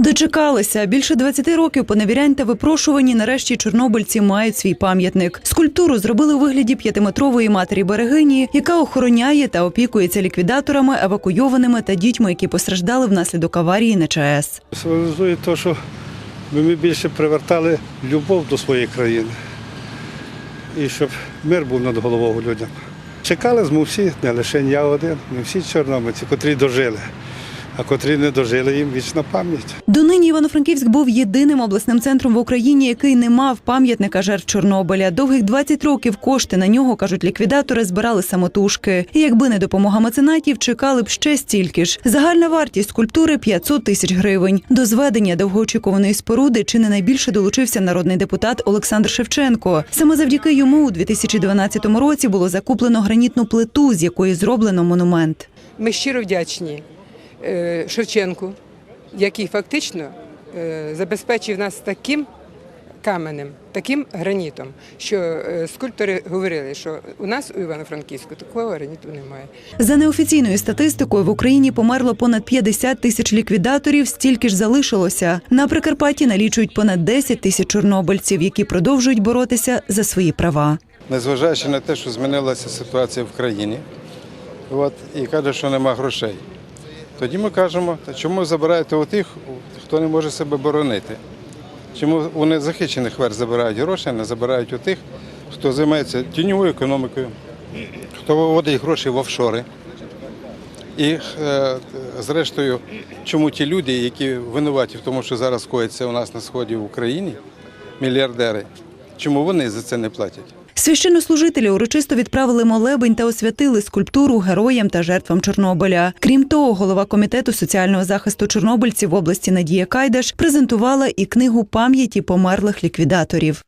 Дочекалися більше 20 років поневірянь та випрошувані. Нарешті чорнобильці мають свій пам'ятник. Скульптуру зробили у вигляді п'ятиметрової матері берегині, яка охороняє та опікується ліквідаторами, евакуйованими та дітьми, які постраждали внаслідок аварії на ЧАЕС. Символізує те, що ми більше привертали любов до своєї країни і щоб мир був над головою людям. Чекали ми всі, не лише я один, ми всі чорнобильці, котрі дожили, а котрі не дожили, їм вічна пам'ять. Донині Івано-Франківськ був єдиним обласним центром в Україні, який не мав пам'ятника жертв Чорнобиля. Довгих 20 років кошти на нього, кажуть ліквідатори, збирали самотужки. І якби не допомога меценатів, чекали б ще стільки ж. Загальна вартість скульптури 500 тисяч гривень. До зведення довгоочікуваної споруди чи не найбільше долучився народний депутат Олександр Шевченко. Саме завдяки йому у 2012 році було закуплено гранітну плиту, з якої зроблено монумент. Ми щиро вдячні Шевченку, який фактично е, забезпечив нас таким каменем, таким гранітом, що е, скульптори говорили, що у нас у Івано-Франківську такого граніту немає. За неофіційною статистикою в Україні померло понад 50 тисяч ліквідаторів, стільки ж залишилося. На Прикарпатті налічують понад 10 тисяч чорнобильців, які продовжують боротися за свої права. незважаючи на те, що змінилася ситуація в країні, от, і каже, що нема грошей. Тоді ми кажемо, чому забираєте у тих, хто не може себе боронити? Чому у незахищених верст забирають гроші, а не забирають у тих, хто займається тіньовою економікою, хто виводить гроші в офшори. І е, зрештою, чому ті люди, які винуваті в тому, що зараз коїться у нас на сході в Україні, мільярдери, чому вони за це не платять? Священнослужителі урочисто відправили молебень та освятили скульптуру героям та жертвам Чорнобиля. Крім того, голова комітету соціального захисту чорнобильців в області Надія Кайдаш презентувала і книгу пам'яті померлих ліквідаторів.